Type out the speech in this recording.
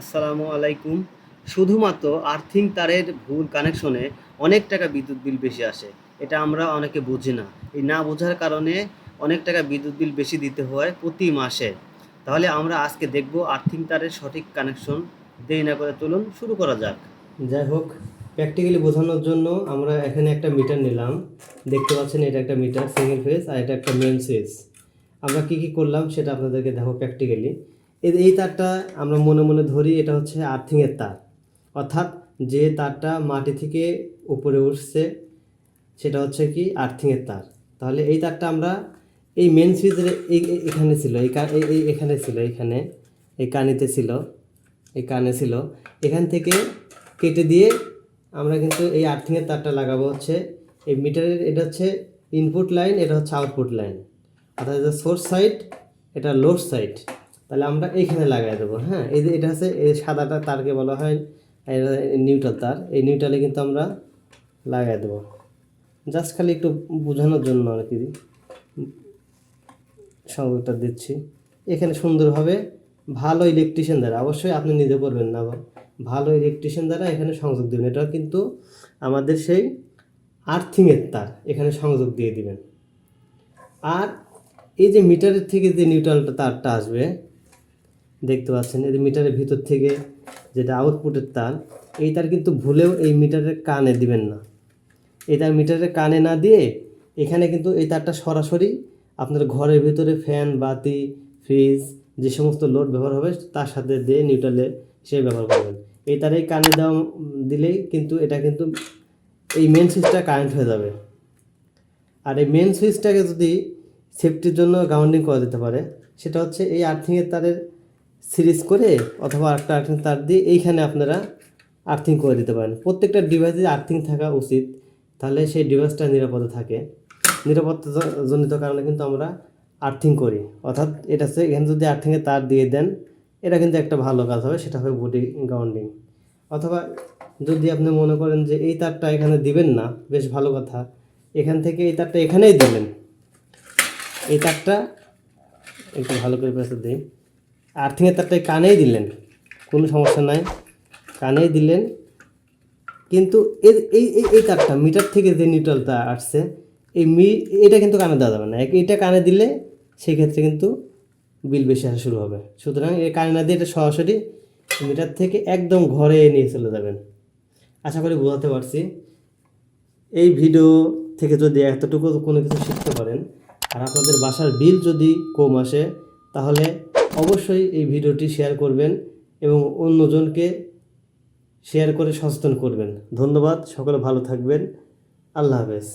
আসসালামু আলাইকুম। শুধুমাত্র আর্থিং তারের ভুল কানেকশনে অনেক টাকা বিদ্যুৎ বিল বেশি আসে। এটা আমরা অনেকে বুঝি না। এই না বোঝার কারণে অনেক টাকা বিদ্যুৎ বিল বেশি দিতে হয় প্রতি মাসে। তাহলে আমরা আজকে দেখব আর্থিং তারের সঠিক কানেকশন দেরি না করে চলুন শুরু করা যাক। যাই হোক প্র্যাকটিক্যালি বোঝানোর জন্য আমরা এখানে একটা মিটার নিলাম। দেখতে পাচ্ছেন এটা একটা মিটার সিঙ্গেল ফেজ আর এটা একটা মেন সুইচ আমরা কি কি করলাম সেটা আপনাদেরকে দেখো প্র্যাকটিক্যালি এই তারটা আমরা মনে মনে ধরি এটা হচ্ছে আর্থিংয়ের তার। অর্থাৎ যে তারটা মাটি থেকে উপরে উঠছে, সেটা হচ্ছে কি আর্থিংয়ের তার। তাহলে এই তারটা আমরা এই মেন সুইচের এখানে ছিল, এই এখানে ছিল, এখানে, এই কানিতে ছিল, এই কানে ছিল। এখান থেকে কেটে দিয়ে আমরা কিন্তু এই আর্থিংয়ের তারটা লাগাবো হচ্ছে, এই মিটারের এটা হচ্ছে ইনপুট লাইন এটা হচ্ছে আউটপুট লাইন অর্থাৎ সোর্স সাইড এটা লোড সাইড তাহলে আমরা এইখানে লাগাই দেবো হ্যাঁ? এই যে এটা হচ্ছে, এই সাদাটা তারকে বলা হয় নিউট্রাল তার। এই নিউট্রালে কিন্তু আমরা লাগাই দেবো। জাস্ট খালি একটু বোঝানোর জন্য আর কি। সংযোগটা দিচ্ছি। এখানে সুন্দরভাবে ভালো ইলেকট্রিশিয়ান দ্বারা। অবশ্যই আপনি নিজে করবেন না ভালো ইলেকট্রিশিয়ান দ্বারা এখানে সংযোগ দেবেন। এটা কিন্তু আমাদের সেই আর্থিংয়ের তার, এখানে সংযোগ দিয়ে দিবেন। আর এই যে মিটারের থেকে যে নিউট্রালটা তারটা আসবে দেখতে পাচ্ছেন, এই মিটারের ভিতর থেকে যেটা আউটপুটের তার, এই তার কিন্তু ভুলেও এই মিটারের কানে দিবেন না। এই তার মিটারের কানে না দিয়ে এখানে কিন্তু এই তারটা সরাসরি আপনার ঘরের ভিতরে ফ্যান, বাতি, ফ্রিজ যে সমস্ত লোড ব্যবহার হবে তার সাথে দিয়ে নিউট্রালে সে ব্যবহার করবেন। এই তার এই কানে দেওয়া, দিলেই কিন্তু এটা কিন্তু এই মেন সুইচটা কারেন্ট হয়ে যাবে। আর এই মেন সুইচটাকে যদি সেফটির জন্য গ্রাউন্ডিং করা যেতে পারে, সেটা হচ্ছে এই আর্থিংয়ের তারের সিরিজ করে অথবা একটা আর্থিং তার দিয়ে এইখানে আপনারা আর্থিং করে দিতে পারেন। প্রত্যেকটা ডিভাইসে আর্থিং থাকা উচিত, তাহলে সেই ডিভাইসটা নিরাপদে থাকে। নিরাপত্তা জনিত কারণে কিন্তু আমরা আর্থিং করি। অর্থাৎ এটা হচ্ছে, এখানে যদি আর্থিংয়ে তার দিয়ে দেন, এটা কিন্তু একটা ভালো কাজ হবে, সেটা হবে বডি গ্রাউন্ডিং অথবা যদি আপনি মনে করেন যে এই তারটা এখানে দিবেন না, বেশ ভালো কথা। এখান থেকে এই তারটা এখানেই দিলেন। এই তারটা একটু ভালো করে পেঁচে দিই। আর্থিংয়ের তারটা কানেই দিলেন। কোনো সমস্যা নাই। কানেই দিলেন। কিন্তু এই এই এই তারটা মিটার থেকে যে নিউট্রালটা আসছে, এই মি, এটা কিন্তু কানে দেওয়া যাবে না। এটা কানে দিলে সেই ক্ষেত্রে কিন্তু বিল বেশি আসা শুরু হবে। সুতরাং এই কানে না দিয়ে এটা সরাসরি মিটার থেকে একদম ঘরে নিয়ে চলে যাবেন। আশা করি বোঝাতে পারছি। এই ভিডিও থেকে যদি এতটুকু কোনো কিছু শিখতে পারেন, আর আপনাদের বাসার বিল যদি কম আসে, তাহলে অবশ্যই এই ভিডিওটি শেয়ার করবেন এবং অন্যজনকে শেয়ার করে সচেতন করবেন। ধন্যবাদ, সকলে ভালো থাকবেন। আল্লাহ হাফেজ।